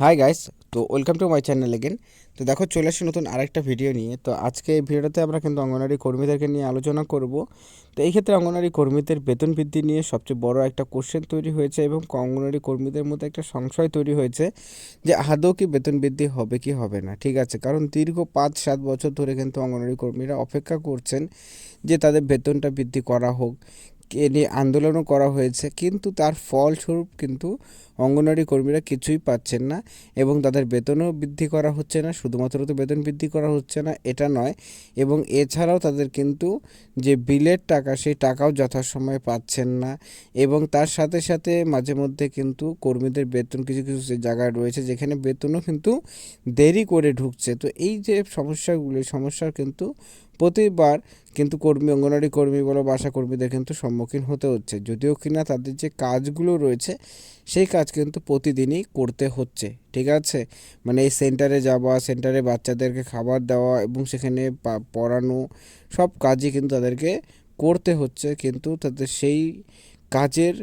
High guys তো welcome to my channel again তো দেখো, চলে আসি নতুন আরেকটা ভিডিও নিয়ে। তো আজকে এই ভিডিওটাতে আমরা কিন্তু অঙ্গনওয়াড়ি কর্মীদেরকে নিয়ে আলোচনা করব। তো এই ক্ষেত্রে অঙ্গনওয়াড়ি কর্মীদের বেতন বৃদ্ধি নিয়ে সবচেয়ে বড় একটা কোশ্চেন তৈরি হয়েছে এবং অঙ্গনওয়াড়ি কর্মীদের মধ্যে একটা সংশয় তৈরি হয়েছে যে আদৌ কি বেতন বৃদ্ধি হবে কি হবে না। ঠিক আছে, কারণ দীর্ঘ পাঁচ, সাত বছর ধরে কিন্তু অঙ্গনওয়াড়ি কর্মীরা অপেক্ষা করছেন যে তাদের বেতনটা বৃদ্ধি করা হোক। এ নিয়ে আন্দোলনও করা হয়েছে, কিন্তু তার ফলস্বরূপ কিন্তু অঙ্গনওয়াড়ি কর্মীরা কিছুই পাচ্ছেন না এবং তাদের বেতনও বৃদ্ধি করা হচ্ছে না, শুধুমাত্র তো বেতন বৃদ্ধি করা হচ্ছে না, এটা নয়। এবং এছাড়াও তাদের কিন্তু যে বিলের টাকা, সেই টাকাও যথাসময়ে পাচ্ছেন না। এবং তার সাথে সাথে মাঝে মধ্যে কিন্তু কর্মীদের বেতন কিছু কিছু জায়গায় রয়েছে, যেখানে বেতনও কিন্তু দেরি করে ঢুকছে। তো এই যে সমস্যাগুলি সমস্যার কিন্তু প্রতিবার কিন্তু কর্মী, অঙ্গনওয়াড়ি কর্মী বলো, বাসা কর্মীদের কিন্তু সম্মুখীন হতে হচ্ছে। যদিও কিনা তাদের যে কাজগুলো রয়েছে, সেই কাজ কিন্তু প্রতিদিনই করতে হচ্ছে, ঠিক আছে? মানে এই সেন্টারে যাওয়া, সেন্টারে বাচ্চাদেরকে খাবার দেওয়া এবং সেখানে পড়ানো সব কাজই কিন্তু তাদেরকে করতে হচ্ছে। কিন্তু তাদের সেই কাজের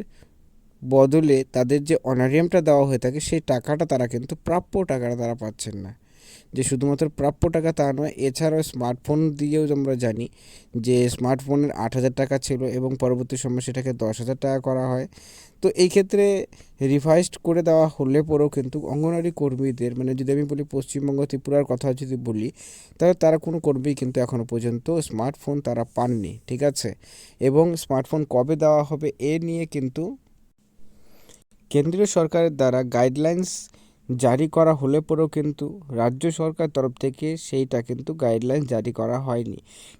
বদলে তাদের যে অনারিয়ামটা দেওয়া হয়ে থাকে, সেই টাকাটা তারা কিন্তু প্রাপ্য টাকাটা তারা পাচ্ছেন না। যে শুধুমাত্র প্রাপ্য টাকা তা নয়, এছাড়াও স্মার্টফোন দিয়েও আমরা জানি যে স্মার্টফোনের আট হাজার টাকা ছিল এবং পরবর্তী সময় সেটাকে দশ হাজার টাকা করা হয়। তো এই ক্ষেত্রে রিভাইজড করে দেওয়া হলে পরেও কিন্তু অঙ্গনওয়াড়ি কর্মীদের মানে যদি আমি বলি পশ্চিমবঙ্গ ত্রিপুরার কথা যদি বলি, তাহলে তারা কোনো কর্মী কিন্তু এখনও পর্যন্ত স্মার্টফোন তারা পাননি, ঠিক আছে? এবং স্মার্টফোন কবে দেওয়া হবে এ নিয়ে কিন্তু কেন্দ্রীয় সরকারের দ্বারা গাইডলাইন্স জারি করা হলে পরেও কিন্তু রাজ্য সরকার তরফ থেকে সেইটা কিন্তু গাইডলাইন জারি করা হয়নি।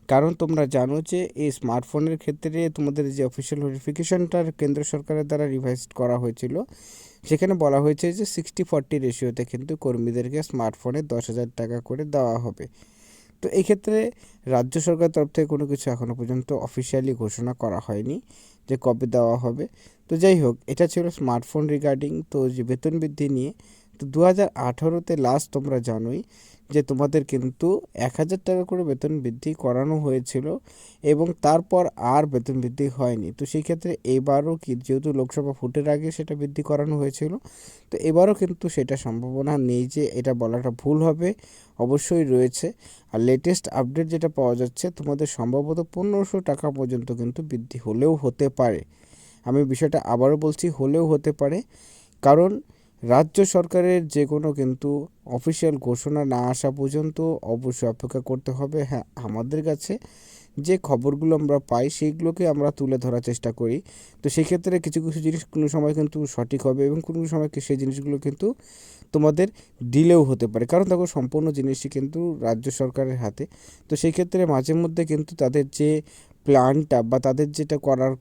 কারণ তোমরা জানো যে এই স্মার্টফোনের ক্ষেত্রে তোমাদের যে অফিসিয়াল নোটিফিকেশনটার কেন্দ্র সরকারের দ্বারা রিভাইজ করা হয়েছিল, সেখানে বলা হয়েছে যে সিক্সটি ফর্টি রেশিওতে কিন্তু কর্মীদেরকে স্মার্টফোনে দশ হাজার টাকা করে দেওয়া হবে। তো এই ক্ষেত্রে রাজ্য সরকার তরফ থেকে কোনো কিছু এখনও পর্যন্ত অফিসিয়ালি ঘোষণা করা হয়নি যে কবে দেওয়া হবে। তো যাই হোক, এটা ছিল স্মার্টফোন রিগার্ডিং তো যে বেতন বৃদ্ধি নিয়ে তো দু হাজার আঠারোতে লাস্ট তোমরা জানোই যে তোমাদের কিন্তু এক হাজার টাকা করে বেতন বৃদ্ধি করানো হয়েছিল এবং তারপর আর বেতন বৃদ্ধি হয়নি। তো সেই ক্ষেত্রে এবারও কি যেহেতু লোকসভা ভোটের আগে সেটা বৃদ্ধি করানো হয়েছিল, তো এবারও কিন্তু সেটা সম্ভাবনা নেই যে এটা বলাটা ভুল হবে, অবশ্যই রয়েছে। আর লেটেস্ট আপডেট যেটা পাওয়া যাচ্ছে, তোমাদের সম্ভবত পনেরোশো টাকা পর্যন্ত কিন্তু বৃদ্ধি হলেও হতে পারে। আমি বিষয়টা আবারও বলছি, হলেও হতে পারে। কারণ রাজ্য সরকারের যে কোনো কিন্তু অফিসিয়াল ঘোষণা না আসা পর্যন্ত অবশ্যই অপেক্ষা করতে হবে। হ্যাঁ আমাদের কাছে যে খবরগুলো আমরা পাই, সেইগুলোকে আমরা তুলে ধরার চেষ্টা করি। তো সেই ক্ষেত্রে কিছু কিছু জিনিস কোনো সময় কিন্তু সঠিক হবে এবং কোনো সময় সেই জিনিসগুলো কিন্তু তোমাদের ডিলেও হতে পারে। কারণ দেখো, সম্পূর্ণ জিনিসটি কিন্তু রাজ্য সরকারের হাতে। তো সেই ক্ষেত্রে মাঝে মধ্যে কিন্তু তাদের যে প্ল্যানটা বা তাদের যেটা করার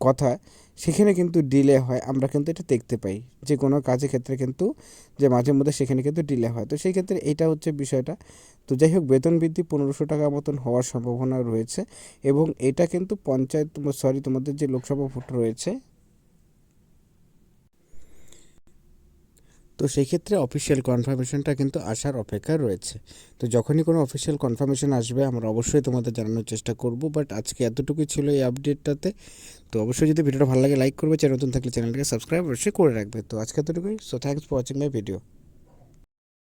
কথা সেখানে কিন্তু ডিলে হয়, আমরা কিন্তু এটা দেখতে পাই। যে কোনো কাজের ক্ষেত্রে কিন্তু, যে মাঝে মধ্যে সেখানে কিন্তু ডিলে হয়। তো সেই ক্ষেত্রে এটা হচ্ছে বিষয়টা। তো যাই হোক, বেতন বৃদ্ধি পনেরোশো টাকা মতন হওয়ার সম্ভাবনা রয়েছে এবং এটা কিন্তু পঞ্চায়েত সরি তোমাদের যে লোকসভা ভোট রয়েছে তো সেই ক্ষেত্রে অফিসিয়াল কনফার্মেশনটা কিন্তু আসার অপেক্ষা রয়েছে। তো যখনই কোনো অফিসিয়াল কনফার্মেশন আসবে, আমরা অবশ্যই তোমাদের জানানোর চেষ্টা করব বাট আজকে এতটুকুই ছিল এই আপডেটটাতে তো অবশ্যই যদি ভিডিওটা ভালো লাগে লাইক করবে, চ্যানেল নতুন থাকলে চ্যানেলটাকে সাবস্ক্রাইব অবশ্যই করে রাখবে। তো আজকে এতটুকুই। So thanks for watching my video